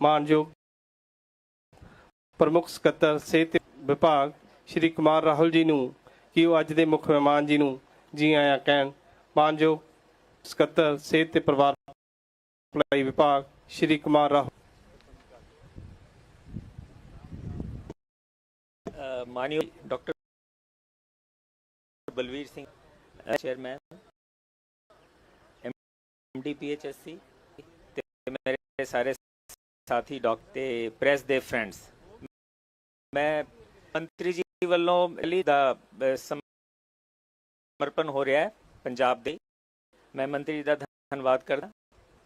ਮਾਨਯੋਗ ਪ੍ਰਮੁੱਖ ਸਕੱਤਰ, ਸਿਹਤ ਵਿਭਾਗ ਸ਼੍ਰੀ ਕੁਮਾਰ ਰਾਹੁਲ ਜੀ ਨੂੰ ਕਿ ਉਹ ਅੱਜ ਦੇ ਮੁੱਖ ਮਹਿਮਾਨ ਜੀ ਨੂੰ ਜੀ ਆਇਆਂ ਕਹਿਣ। ਮਾਨਯੋਗ ਸਕੱਤਰ, ਸਿਹਤ ਤੇ ਪਰਿਵਾਰ ਭਲਾਈ ਵਿਭਾਗ ਸ਼੍ਰੀ ਕੁਮਾਰ ਰਾਹੁਲ ਮਾਨਯੋਗ doctor Balvir Singh chairman MD ਤੇ ਮੇਰੇ ਸਾਰੇ ਸਾਥੀ ਡਾਕਟਰ ਤੇ ਪ੍ਰੈਸ ਦੇ ਫਰੈਂਡਸ। ਮੈਂ ਮੰਤਰੀ ਜੀ ਵੱਲੋਂ ਲਈ ਦਾ ਸਮਰਪਣ ਹੋ ਰਿਹਾ ਹੈ ਪੰਜਾਬ ਦੇ। ਮੈਂ ਮੰਤਰੀ ਜੀ ਦਾ ਧੰਨਵਾਦ ਕਰਦਾ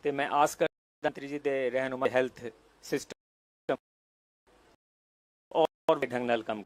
ਤੇ ਮੈਂ ਆਸ ਕਰਦਾ ਮੰਤਰੀ ਜੀ ਦੇ ਰਹਿਨੁਮਾ ਹੈਲਥ ਸਿਸਟਮ ਔਰ ਢੰਗ ਨਾਲ ਕੰਮ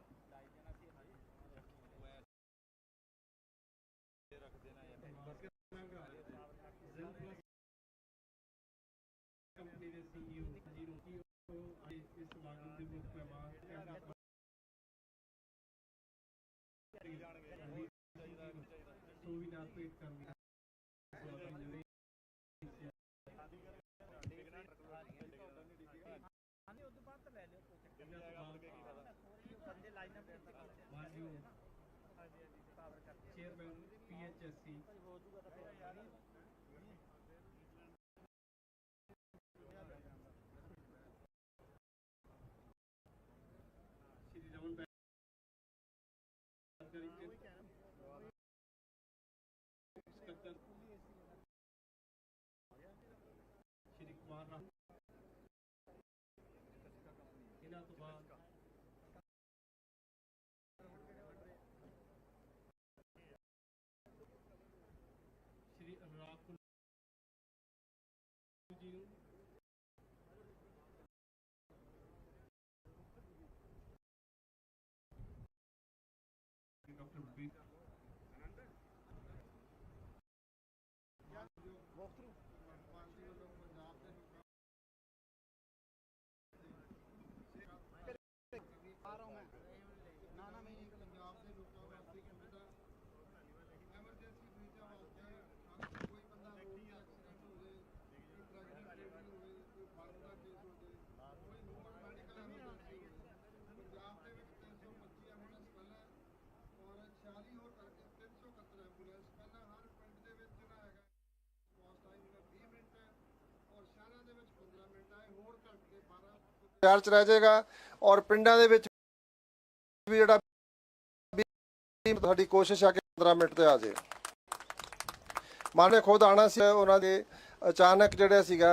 ਚੇਅਰਮੈਨ ਪੀਐਚਐਸਸੀ ਸ਼੍ਰੀ ਰਮਨ ਬੈਂਸ ਸਕੱਤਰ ਸ਼੍ਰੀ ਕੁਮਾਰ ਰਾਹੁਲ ਇਹਨਾਂ ਤੋਂ ਬਾਅਦ ਸ਼੍ਰੀ ਅਨੁਰਾਗ ਜੀ ਨੂੰ ਡਾਕਟਰ ਬੀ ਸ਼ਹਿਰ ਚ ਰਹਿ ਜਾਏਗਾ ਔਰ ਪਿੰਡਾਂ ਦੇ ਵਿੱਚ ਵੀ ਜਿਹੜਾ ਵੀ ਸਾਡੀ ਕੋਸ਼ਿਸ਼ ਆ ਕਿ 15 ਮਿੰਟ ਤੇ ਆ ਜਾਏ। ਮਾਨੇ ਖੁਦ ਆਣਾ ਸੀ, ਉਹਨਾਂ ਦੇ ਅਚਾਨਕ ਜਿਹੜਾ ਸੀਗਾ,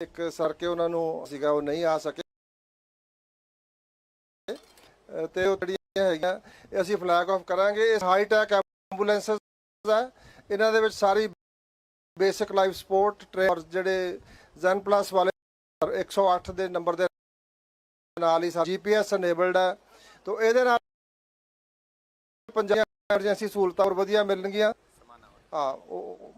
ਇੱਕ ਸਰ ਉਹਨਾਂ ਨੂੰ ਸੀਗਾ, ਉਹ ਨਹੀਂ ਆ ਸਕੇ। ਤੇ ਉਹ ਜਿਹੜੀਆਂ ਹੈਗੀਆਂ ਅਸੀਂ ਫਲੈਗ ਆਫ ਕਰਾਂਗੇ। ਇਹ ਹਾਈ ਟੈਕ ਐਂਬੂਲੈਂਸਸ ਹੈ ਇਹਨਾਂ ਦੇ ਵਿੱਚ ਸਾਰੀ ਬੇਸਿਕ ਲਾਈਫ ਸਪੋਰਟ ਟ੍ਰੇਨ ਜਿਹੜੇ ਜ਼ਨ ਪਲੱਸ ਵਾਲੇ 108 ਦੇ ਨੰਬਰ ਦੇ ਨਾਲ ਹੀ ਜੀਪੀਐਸ ਅਨੇਬਲਡ ਹੈ। ਤੋਂ ਇਹਦੇ ਨਾਲ ਪੰਜਾਬ ਐਮਰਜੈਂਸੀ ਸਹੂਲਤਾਂ ਹੋਰ ਵਧੀਆ ਮਿਲਣਗੀਆਂ। ਹਾਂ, ਉਹ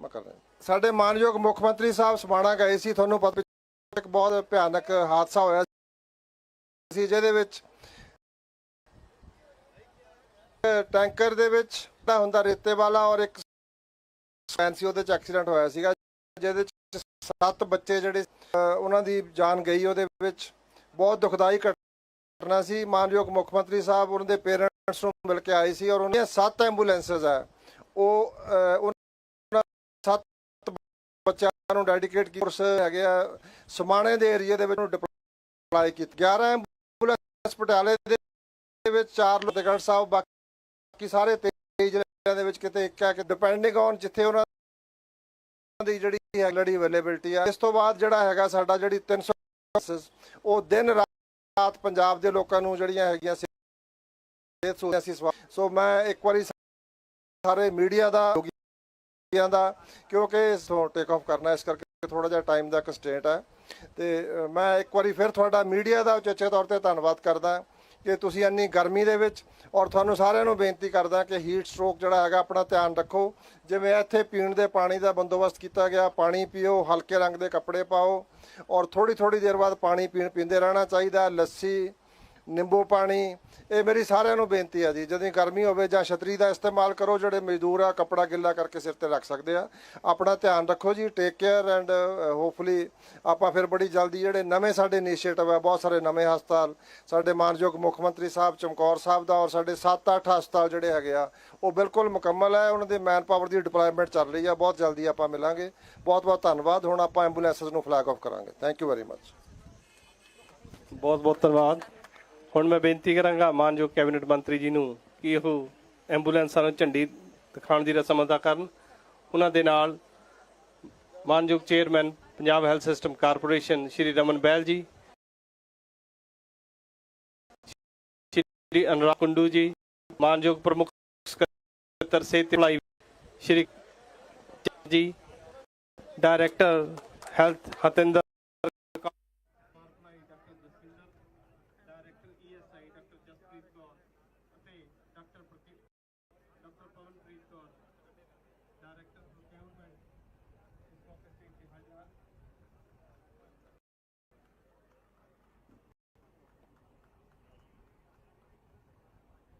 ਮੈਂ ਕਰ ਰਿਹਾ। ਸਾਡੇ ਮਾਨਯੋਗ ਮੁੱਖ ਮੰਤਰੀ ਸਾਹਿਬ ਸਮਾਣਾ ਗਏ ਸੀ। ਤੁਹਾਨੂੰ ਪਤਾ ਇੱਕ ਬਹੁਤ ਭਿਆਨਕ ਹਾਦਸਾ ਹੋਇਆ ਸੀ, ਜਿਹਦੇ ਵਿੱਚ ਟੈਂਕਰ ਦੇ ਵਿੱਚ ਜਿਹੜਾ ਹੁੰਦਾ ਰੇਤੇ ਵਾਲਾ ਔਰ ਇੱਕ ਫੈਂਸੀ ਉਹਦੇ ਚ ਐਕਸੀਡੈਂਟ ਹੋਇਆ ਸੀਗਾ, ਜਿਹਦੇ ਚ ਸੱਤ ਬੱਚੇ ਜਿਹੜੇ ਉਹਨਾਂ ਦੀ ਜਾਨ ਗਈ ਉਹਦੇ ਵਿੱਚ। ਬਹੁਤ ਦੁਖਦਾਈ ਘਟਨਾ ਸੀ। ਮਾਨਯੋਗ ਮੁੱਖ ਮੰਤਰੀ ਸਾਹਿਬ, ਉਹਨਾਂ ਦੇ ਪੇਰੈਂਟਸ ਨੂੰ ਮਿਲ ਕੇ ਆਏ ਸੀ ਔਰ ਉਹਨਾਂ ਸੱਤ ਐਂਬੂਲੈਂਸਸ ਹੈ। ਉਹ ਉਹਨਾਂ ਸੱਤ ਬੱਚਿਆਂ ਨੂੰ ਡੈਡੀਕੇਟ ਕੀ ਕੋਰਸ ਹੈਗੇ ਆ, ਸਮਾਣੇ ਦੇ ਏਰੀਆ ਦੇ ਵਿੱਚ ਡਿਪਲਾਈ ਕੀਤੇ। 11 ਐਂਬੂਲੈਂਸ ਪਟਿਆਲੇ ਦੇ ਵਿੱਚ, ਚਾਰ ਲੁਧਿਆਣਾ ਸਾਹਿਬ, ਬਾਕੀ ਸਾਰੇ 23 ਜ਼ਿਲ੍ਹਿਆਂ ਦੇ ਵਿੱਚ ਕਿਤੇ ਇੱਕ ਹੈ ਕਿ ਡਿਪੈਂਡਿੰਗ ਔਨ ਜਿੱਥੇ ਉਹਨਾਂ ਦੀ ਜਿਹੜੀ ਹੈ ਅਵੇਲੇਬਿਲਟੀ ਆ, ਇਸ ਤੋਂ ਬਾਅਦ ਜਿਹੜਾ ਹੈਗਾ ਸਾਡਾ ਜਿਹੜੀ 300 ਬੱਸਸ ਉਹ ਦਿਨ ਰਾਤ ਪੰਜਾਬ ਦੇ ਲੋਕਾਂ ਨੂੰ ਜਿਹੜੀਆਂ ਹੈਗੀਆਂ ਸਿਹਤ ਸਹੂਲਤਾਂ ਸੋ ਮੈਂ ਇੱਕ ਵਾਰੀ ਸਾਰੇ ਮੀਡੀਆ ਦਾ, ਯੋਗੀਆਂ ਦਾ, ਕਿਉਂਕਿ ਸੋ ਟੇਕ ਆਫ ਕਰਨਾ, ਇਸ ਕਰਕੇ ਥੋੜਾ ਜਿਹਾ ਟਾਈਮ ਦਾ ਕੰਸਟ੍ਰੇਂਟ ਹੈ ਤੇ ਮੈਂ ਇੱਕ ਵਾਰੀ ਫਿਰ ਤੁਹਾਡਾ ਮੀਡੀਆ ਦਾ ਉਚੇਚੇ ਤੌਰ ਤੇ ਧੰਨਵਾਦ ਕਰਦਾ। ਕਿ ਤੁਸੀਂ ਇੰਨੀ ਗਰਮੀ ਦੇ ਵਿੱਚ, ਔਰ ਤੁਹਾਨੂੰ ਸਾਰਿਆਂ ਨੂੰ ਬੇਨਤੀ ਕਰਦਾ ਕਿ ਹੀਟ ਸਟ੍ਰੋਕ ਜਿਹੜਾ ਹੈਗਾ, ਆਪਣਾ ਧਿਆਨ ਰੱਖੋ। ਜਿਵੇਂ ਇੱਥੇ ਪੀਣ ਦੇ ਪਾਣੀ ਦਾ ਬੰਦੋਬਸਤ ਕੀਤਾ ਗਿਆ, ਪਾਣੀ ਪੀਓ, ਹਲਕੇ ਰੰਗ ਦੇ ਕੱਪੜੇ ਪਾਓ, ਔਰ ਥੋੜੀ ਥੋੜੀ ਦੇਰ ਬਾਅਦ ਪਾਣੀ ਪੀਣ, ਪੀਂਦੇ ਰਹਿਣਾ ਚਾਹੀਦਾ, ਲੱਸੀ ਨਿੰਬੂ ਪਾਣੀ, ਇਹ ਮੇਰੀ ਸਾਰਿਆਂ ਨੂੰ ਬੇਨਤੀ ਆ ਜੀ। ਜਦੋਂ ਗਰਮੀ ਹੋਵੇ ਜਾਂ ਛਤਰੀ ਦਾ ਇਸਤੇਮਾਲ ਕਰੋ, ਜਿਹੜੇ ਮਜ਼ਦੂਰ ਆ, ਕੱਪੜਾ ਗਿੱਲਾ ਕਰਕੇ ਸਿਰ ਤੇ ਰੱਖ ਸਕਦੇ ਆ। ਆਪਣਾ ਧਿਆਨ ਰੱਖੋ ਜੀ ਟੇਕ ਕੇਅਰ ਐਂਡ ਹੋਪਫੁਲੀ ਆਪਾਂ ਫਿਰ ਬੜੀ ਜਲਦੀ ਜਿਹੜੇ ਨਵੇਂ ਸਾਡੇ ਇਨੀਸ਼ੀਏਟਿਵ ਆ, ਬਹੁਤ ਸਾਰੇ ਨਵੇਂ ਹਸਪਤਾਲ, ਸਾਡੇ ਮਾਨਯੋਗ ਮੁੱਖ ਮੰਤਰੀ ਸਾਹਿਬ ਚਮਕੌਰ ਸਾਹਿਬ ਦਾ ਔਰ ਸਾਡੇ 7-8 ਹਸਪਤਾਲ ਜਿਹੜੇ ਹੈਗੇ ਆ, ਉਹ ਬਿਲਕੁਲ ਮੁਕੰਮਲ ਹੈ ਉਹਨਾਂ ਦੇ ਮੈਨ ਪਾਵਰ ਦੀ ਡਿਪਲੋਇਮੈਂਟ ਚੱਲ ਰਹੀ ਆ। ਬਹੁਤ ਜਲਦੀ ਆਪਾਂ ਮਿਲਾਂਗੇ। ਬਹੁਤ ਬਹੁਤ ਧੰਨਵਾਦ। ਹੁਣ ਆਪਾਂ ਐਂਬੂਲੈਂਸਸ ਨੂੰ ਫਲੈਗ ਆਫ ਕਰਾਂਗੇ। ਥੈਂਕ ਯੂ ਵੈਰੀ ਮੱਚ ਬਹੁਤ ਬਹੁਤ ਧੰਨਵਾਦ। ਹੁਣ ਮੈਂ ਬੇਨਤੀ ਕਰਾਂਗਾ ਮਾਨਯੋਗ ਕੈਬਨਿਟ ਮੰਤਰੀ ਜੀ ਨੂੰ ਕਿ ਉਹ ਐਂਬੂਲੈਂਸਾਂ ਨੂੰ ਝੰਡੀ ਦਿਖਾਉਣ ਦੀ ਰਸਮ ਅਦਾ ਕਰਨ। ਉਹਨਾਂ ਦੇ ਨਾਲ ਮਾਨਯੋਗ chairman, Punjab health system corporation Shri Raman ਬੈਲ ਜੀ, ਸ਼੍ਰੀ ਅਨੁਰਾਗ ਕੁੰਡੂ ਜੀ ਮਾਨਯੋਗ ਪ੍ਰਮੁੱਖ ਸਕੱਤਰ ਸਿਹਤ ਭਲਾਈ Shri ji, director health Hatinder director ESI doctor Jaspreet Kaur ਅਤੇ doctor Prateek doctor Pawanpreet Kaur director procurement ਇਸ ਮੌਕੇ ਤੇ ਇੱਥੇ ਹਾਜ਼ਰ ਹਨ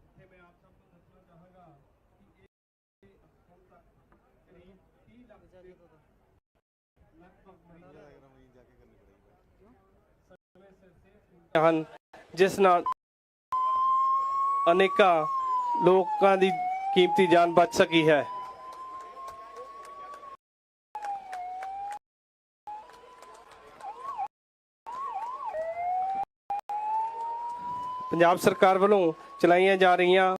ਇੱਥੇ ਮੈਂ ਆਪ ਸਭ ਨੂੰ ਦੱਸਣਾ ਚਾਹਾਂਗਾ ਕਿ ਇਹ ਹੁਣ ਤੱਕ ਕਰੀਬ 30 ਲੱਖ ਦੇ ਲਗਭਗ ਹਨ, ਜਿਸ ਨਾਲ ਅਨੇਕਾਂ ਲੋਕਾਂ ਦੀ ਕੀਮਤੀ ਜਾਨ ਬਚ ਸਕੀ ਹੈ। ਪੰਜਾਬ ਸਰਕਾਰ ਵੱਲੋਂ ਚਲਾਈਆਂ ਜਾ ਰਹੀਆਂ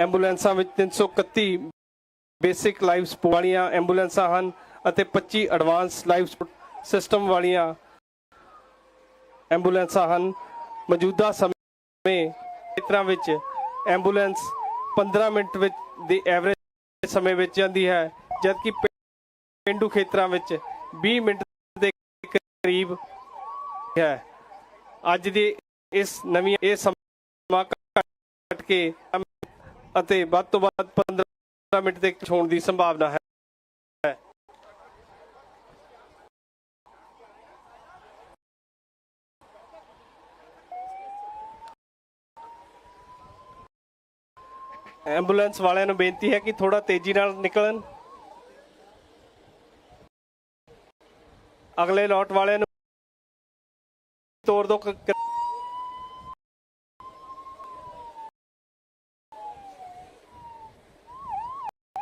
ਐਂਬੂਲੈਂਸਾਂ ਵਿੱਚ 331 ਬੇਸਿਕ ਲਾਈਫ ਸਪੋਰਟ ਵਾਲੀਆਂ ਐਂਬੂਲੈਂਸਾਂ ਹਨ ਅਤੇ 25 ਐਡਵਾਂਸ ਲਾਈਫ ਸਿਸਟਮ ਵਾਲੀਆਂ ਐਂਬੂਲੈਂਸਾਂ ਹਨ। ਮੌਜੂਦਾ ਸਮੇਂ ਖੇਤਰਾਂ ਵਿੱਚ ਐਂਬੂਲੈਂਸ 15 ਮਿੰਟ ਵਿੱਚ ਦੀ ਐਵਰੇਜ ਸਮੇਂ ਵਿੱਚ ਜਾਂਦੀ ਹੈ, ਜਦਕਿ ਪਿੰ- ਪੇਂਡੂ ਖੇਤਰਾਂ ਵਿੱਚ 20 ਮਿੰਟ ਦੇ ਕਰੀਬ ਹੈ। ਅੱਜ ਦੀ ਇਸ ਨਵੀਂ, ਇਹ ਸਮਾਂ ਘਟ ਕੇ ਅਤੇ ਵੱਧ ਤੋਂ ਵੱਧ 15 ਮਿੰਟ ਦੇ ਹੋਣ ਦੀ ਸੰਭਾਵਨਾ ਹੈ। ਐਂਬੂਲੈਂਸ ਵਾਲਿਆਂ ਨੂੰ ਬੇਨਤੀ ਹੈ ਕਿ ਥੋੜਾ ਤੇਜ਼ੀ ਨਾਲ ਨਿਕਲਣ। ਅਗਲੇ ਲੋਟ ਵਾਲਿਆਂ ਨੂੰ ਤੋੜ ਦੋ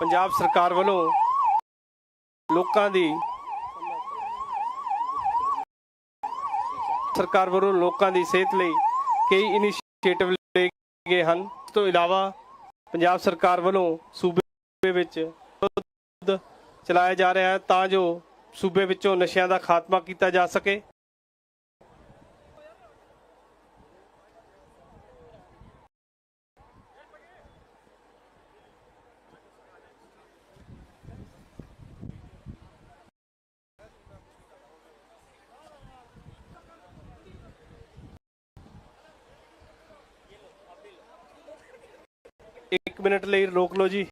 ਪੰਜਾਬ ਸਰਕਾਰ ਵੱਲੋਂ ਲੋਕਾਂ ਦੀ ਸਰਕਾਰ ਵੱਲੋਂ ਲੋਕਾਂ ਦੀ ਸਿਹਤ ਲਈ ਕਈ ਇਨੀਸ਼ੀਏਟਿਵ ਲਏ ਗਏ ਹਨ। ਇਸ ਤੋਂ ਇਲਾਵਾ ਪੰਜਾਬ ਸਰਕਾਰ ਵੱਲੋਂ ਸੂਬੇ ਵਿੱਚ ਚਲਾਇਆ ਜਾ ਰਿਹਾ ਹੈ ਤਾਂ ਜੋ ਸੂਬੇ ਵਿੱਚੋਂ ਨਸ਼ਿਆਂ ਦਾ ਖਾਤਮਾ ਕੀਤਾ ਜਾ ਸਕੇ। ਮਿੰਟ ਲਈ ਰੋਕ ਲਓ ਜੀ।